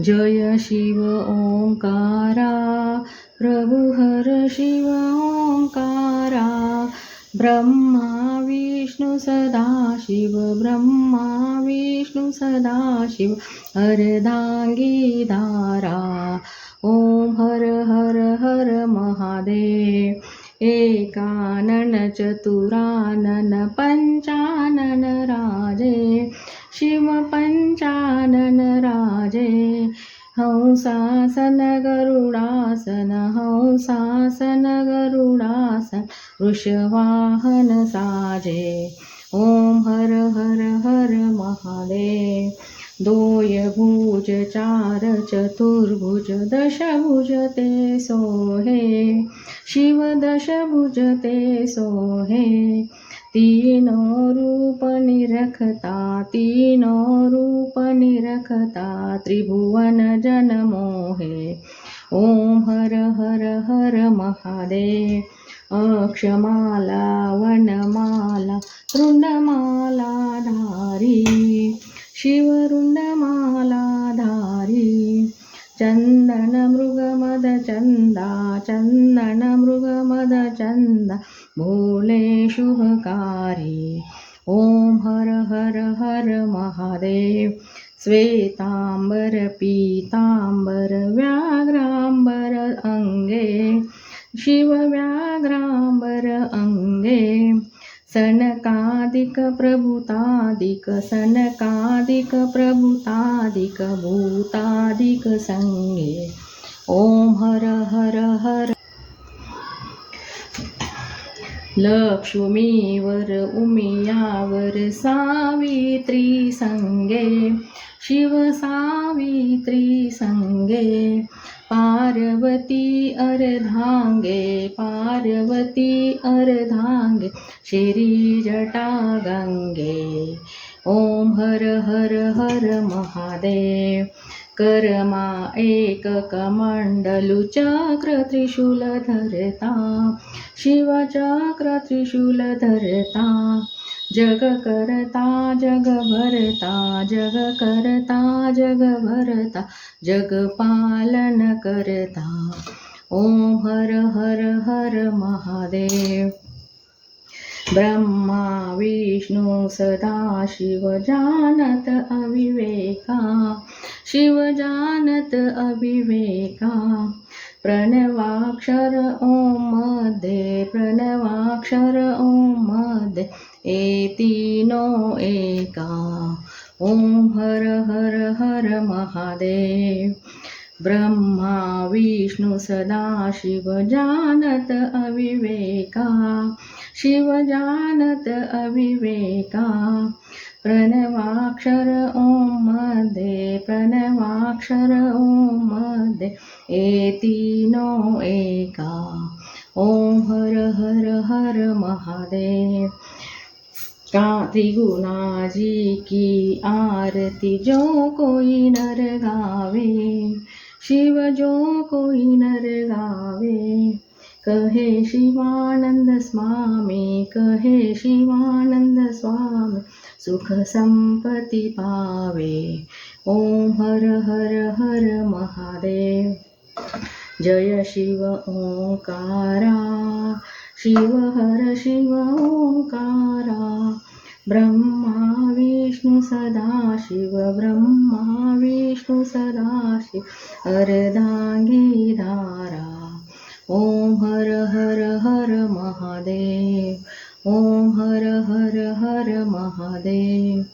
जय शिव ओंकारा प्रभु हर शिव ओंकारा ब्रह्मा विष्णु सदा शिव ब्रह्मा विष्णु सदा शिव अर्धांगी धारा ओम हर हर हर महादेव एकानन चतुरानन पंचानन राजे शिव हंसासन गरुडासन हंसासन गरुडासन वृषवाहन साजे। ओम हर हर हर महादेव। दोय भुज चार चतुर्भुज दशभुज ते सोहे। शिव दशभुज ते सोहे। तीनो रूप निरखता तीनो रूप निरखता त्रिभुवन जन मोहे। ओम हर हर हर महादेव। अक्षमाला वनमाला रुंडमाला धारी। शिवरुंडमाला धारी। चंदन मृगमद चंदा चंदन चंदा भोले शुभकारी। ओम हर हर हर महादेव। श्वेतांबर पीतांबर व्याघ्रांबर अंगे। शिव व्याघ्रांबर अंगे। सनकादिक प्रभुतादिक सनकादिक प्रभुतादिक भूतादिक संगे। ओम हर हर हर लक्ष्मीवर उमियावर सावित्री संगे शिव सावित्री संगे पार्वती अर्धांगे पार्वती अर्धांगे श्री जटा गंगे ओम हर हर हर महादेव कर्मा एक कमंडलु चक्र त्रिशूल धरता शिवचक्र त्रिशूल धरता जग करता जग भरता जग करता जग भरता जग पालन करता। ओम हर हर हर महादेव। ब्रह्मा विष्णु सदा शिव जानत अविवेका। शिव जानत अविवेका प्रणवाक्षर ओममध्ये प्रणवाक्षर ओममध्ये एतीनो एका। ओम हर हर हर महादेव। ब्रह्मा विष्णु सदा शिव जानत अविवेका शिव जानत अविवेका प्रणवाक्षर ॐ मध्ये प्रणवाक्षर ॐ मध्ये एतीनो एका। ॐ हर हर हर महादेव। का त्रिगुणाजी की आरती जो कोई नर गावे शिव जो कोई नर गावे। कहे शिवानंद स्वामी कहे शिवानंद स्वामी सुख संपत्ति पावे ओम हर हर हर महादेव। जय शिव ओंकारा। शिव हर शिव ओंकारा। ब्रह्मा विष्णु सदा शिव। ब्रह्मा विष्णु सदा शिव। अर्धांगी धारा। ओम हर हर हर महादेव। ओम हर हर हर महादेव